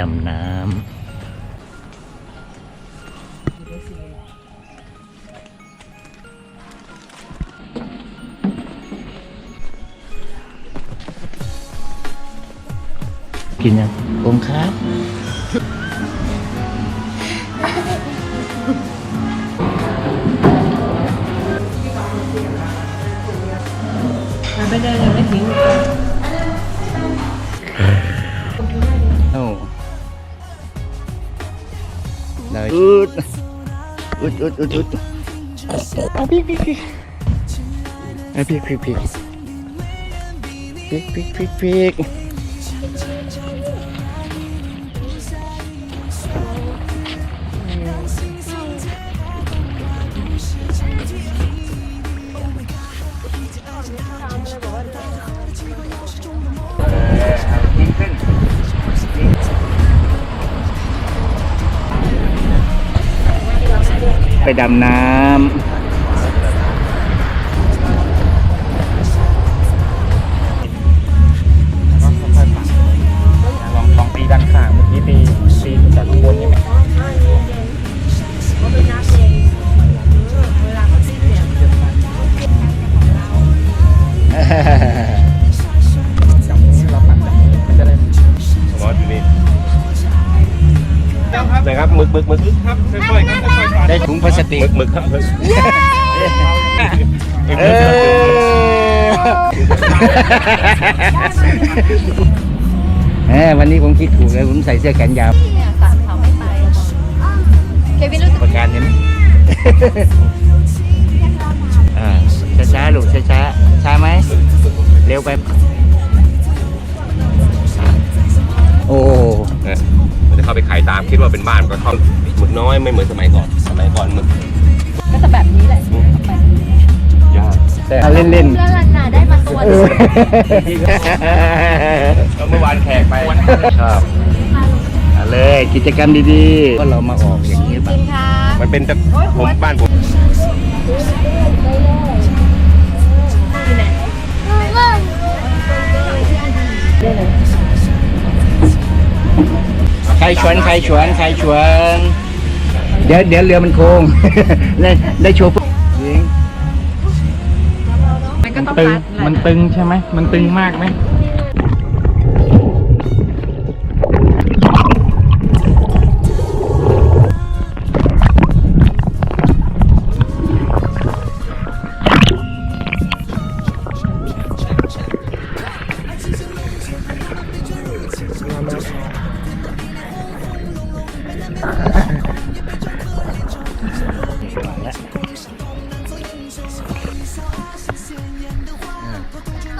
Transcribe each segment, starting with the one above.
ดำน้ำกินยังผมครับมันไม่ได้ยังไม่ทิ้ง อุดอุดอุดอุดอุดเอาพริกพริกพริกเอาพริกพริกพริกพริกพริกพริกพ ไปดำน้ำ ได้ถุงพลาสติหมึกกหมึกครับหมึกเออเออวันนี้ผมคิดถูกเลยผมใส่เสื้อแขนยาวเนี่ยสามเขาไม่ไปเควินรู้สึกประการเห็นไหมอ่าช้าๆลูกช้าๆช้าไหมเร็วไป ไปขายตามคิดว่าเป็นบ้านก็เข้าหมึกน้อยไม่เหมือนสมัยก่อนสมัยก่อนหมึกก็จะแบบนี้แหละยากแต่เล่นเล่นเพื่อนรันนาได้มาตัวหนึงแล้วเมื่อวานแขกไปชอบเอาเลยกิจกรรมดีๆก็เรามาออกอย่างนี้ป่ะกินค่ะมันเป็นแต่ผมบ้านผมใค รชวนใครชวนใครชวน เดี๋ยวเดี๋ยวเรือมันโค้ง ได้ได้โชว์ปุ๊บยิงมันก็ต้องตึง พัดแหละมันตึงใช่ไหม มันตึงมากไหม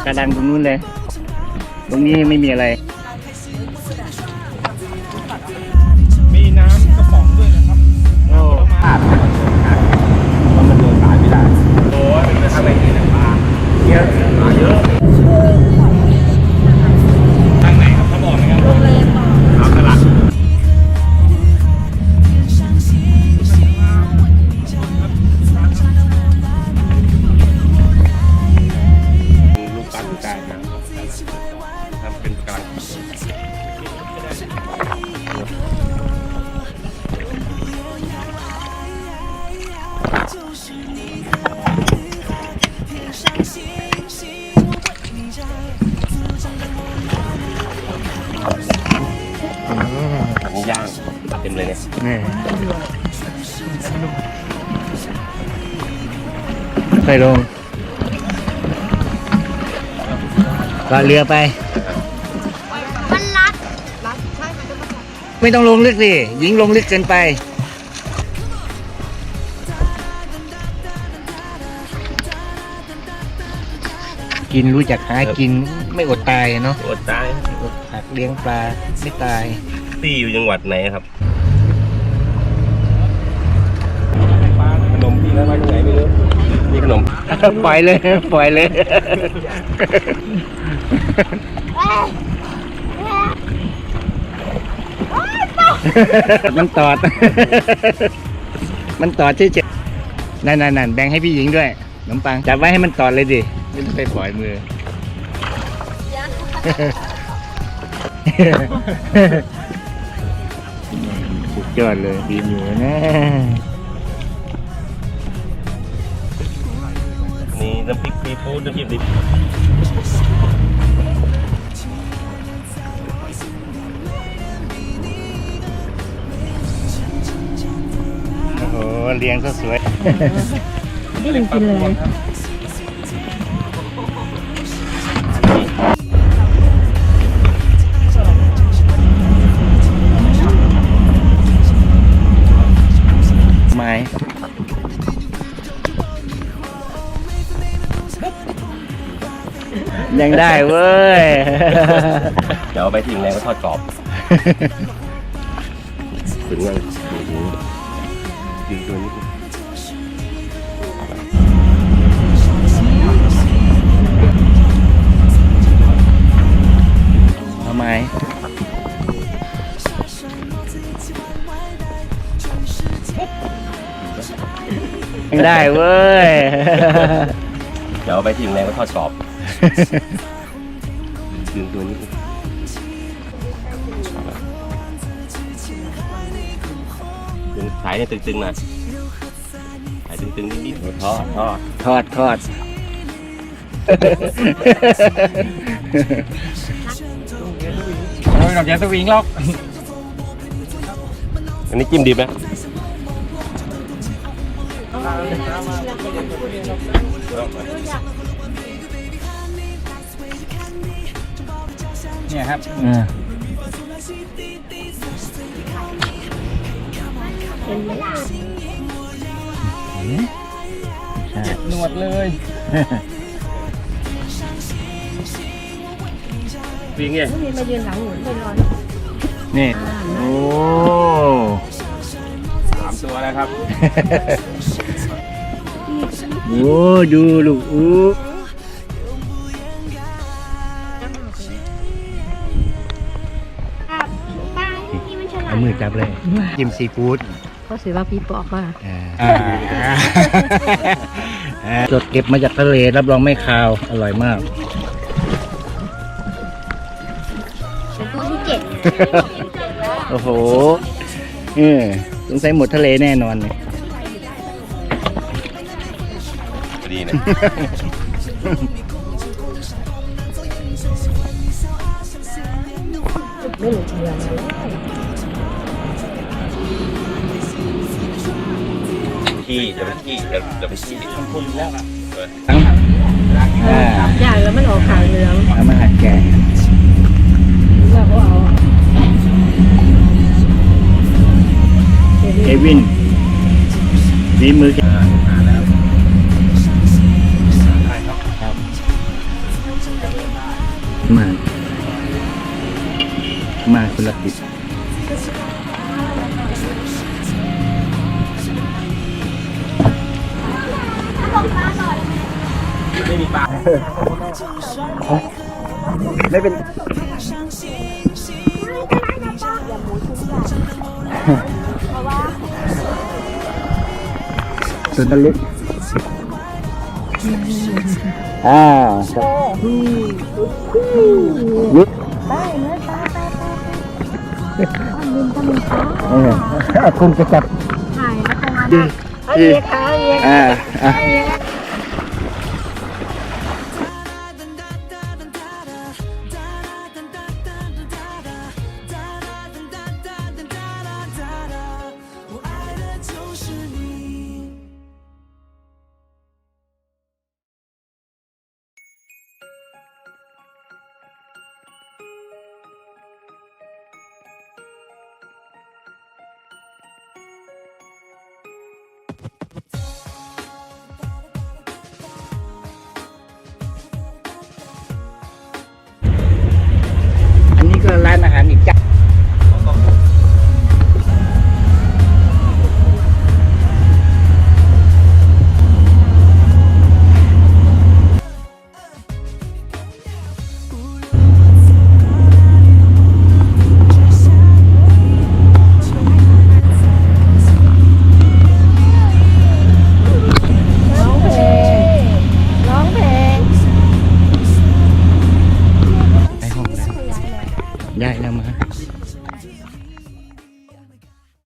กระดังตรงนู้นเลย ตรงนี้ไม่มีอะไร ไปลงก็เรือไป มันรัดไม่ต้องลงลึกสิหญิงลงลึกเกินไป กินรู้จักหากินไม่อดตายเนาะอดตายอดหักเลี้ยงปลาไม่ตาย ตี้อยู่จังหวัดไหนครับขนมพี่แล้วไว้ตรงไหนไมีขนม ปล่อยเลย ปล่อยเลย มันตอด มันตอดเฉยๆนั่นนั่นนั่นแบ่งให้พี่หญิงด้วยขนมปังจับไว้ให้มันตอดเลยดิไม่ต้องไปปล่อยมือยอดเลยดีอยู่นะ นี่น้ำพริกซีฟู้ดน้ำจิ้มดิบโอ้โหเลี้ยงก็สวยได้ยินกินเลย ยังได้เว้ย เดี๋ยวเอาไปทิ้งแล้วก็ทอดกรอบถึงยังดึงตัวนี้ทำไมยังได้เว้ย เดี๋ยวเอาไปทิ้งแล้วก็ทอดกรอบ ดึงตัวนี้ดึงสายเนี่ยตึงๆหน่อยสายตึงๆนิดๆทอดทอดทอดทอดโอ้ยดอกยาสวิงหรอก อันนี้จิ้มดิบไหม เนี่ยครับอ่าหนวดเลยวิ่งไงมีมายืนหลังหนูเป็นร้อนนี่ โอ้สามตัวแล้วครับโหดูลูกอู้ เอามือจับเลยจิ้มซีฟู้ดก็สือว่าพี่ปอกว่าอ่าสดเก็บมาจากทะเลรับรองไม่คาว อร่อยมากเป็นตัวที่เจ็ดโอ้โหเออสงสัยหมดทะเลแน่นอนเลยพอดีนะไม่หลุดเดือ นขี้จะไปขี้จะจะไปขี้คุณแล้วทั้งอ่าอย่างแล้วมันออกขาวเหลืองเอามาหัดแกงว่าเขาเอาเควินฝีมือแกครับมามาคนละติด ไม่มีปลาไม่เป็นส่วนตะลุกอ่าลุกเออคงจะจับถ่ายแล้วตรงนั้นดีเอาเอียกขาเอีย